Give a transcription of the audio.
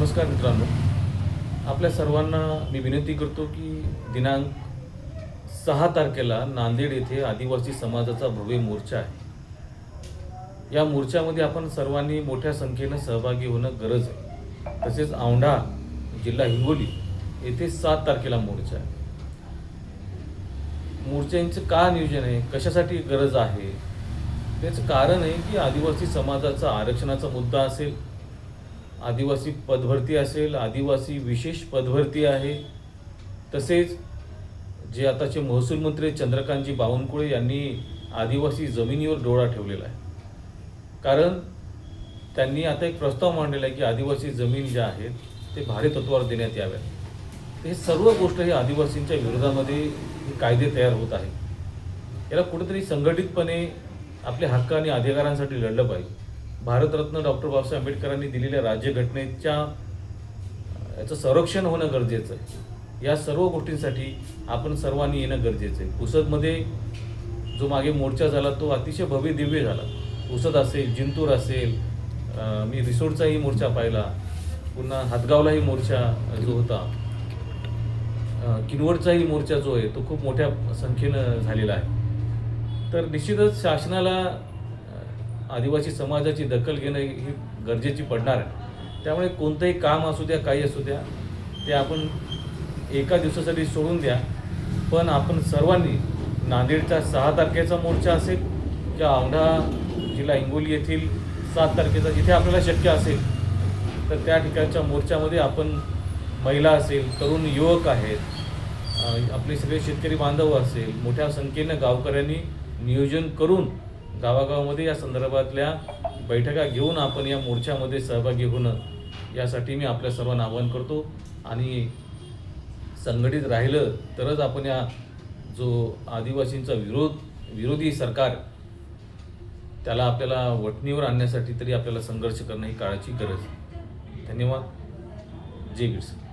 नमस्कार मित्रांनो. आपल्या सर्वांना मी विनंती करतो की दिनांक सहा तारखेला नांदेड येथे आदिवासी समाजाचा भव्य मोर्चा आहे. या मोर्चामध्ये आपण सर्वांनी मोठ्या संख्येनं सहभागी होणं गरज आहे. तसेच औंढा जिल्हा हिंगोली येथे सात तारखेला मोर्चा आहे. मोर्चांचं का नियोजन आहे? कशासाठी गरज आहे? त्याचं कारण आहे की आदिवासी समाजाचा आरक्षणाचा मुद्दा असेल आदिवासी पदभरती असेल आदिवासी विशेष पदभरती आहे. तसेच जे आताचे महसूल मंत्री चंद्रकांतजी बावनकुळे यांनी आदिवासी जमिनीवर डोळा ठेवलेला आहे. कारण त्यांनी आता एक प्रस्ताव मांडलेला आहे की आदिवासी जमीन ज्या आहेत ते भाडेतत्वावर देण्यात याव्यात. हे सर्व गोष्ट हे आदिवासींच्या विरोधामध्ये हे कायदे तयार होत आहे याला कुठेतरी संघटितपणे आपल्या हक्क आणि अधिकारांसाठी लढलं पाहिजे. भारतरत्न डॉक्टर बाबासाहेब आंबेडकरांनी दिलेल्या राज्यघटनेच्या याचं संरक्षण होणं गरजेचं आहे. या सर्व गोष्टींसाठी आपण सर्वांनी येणं गरजेचं आहे. पुसदमध्ये जो मागे मोर्चा झाला तो अतिशय भव्य दिव्य झाला. पुसद असेल जिंतूर असेल मी रिसोडचाही मोर्चा पाहिला. पुन्हा हातगावलाही मोर्चा जो होता किनवटचाही मोर्चा जो आहे तो खूप मोठ्या संख्येनं झालेला आहे. तर निश्चितच शासनाला आदिवासी समाजाची दखल घेणं ही गरजेची पडणार आहे. त्यामुळे कोणतंही काम असू द्या काही असू द्या ते आपण एका दिवसासाठी सोडून द्या. पण आपण सर्वांनी नांदेडचा सहा तारखेचा मोर्चा असेल किंवा औंढा जिल्हा हिंगोली येथील सात तारखेचा जिथे आपल्याला शक्य असेल तर त्या ठिकाणच्या मोर्चामध्ये आपण महिला असेल तरुण युवक आहेत आपले सगळे शेतकरी बांधव असेल मोठ्या संख्येनं गावकऱ्यांनी नियोजन करून गावागावामध्ये या संदर्भातल्या बैठका घेऊन आपण या मोर्चामध्ये सहभागी होणं यासाठी मी आपल्या सर्वांना आवाहन करतो. आणि संघटित राहिलं तरच आपण या जो आदिवासींचा विरोध विरोधी सरकार त्याला आपल्याला वठणीवर आणण्यासाठी तरी आपल्याला संघर्ष करणं ही काळाची गरज. आहे धन्यवाद. जय सर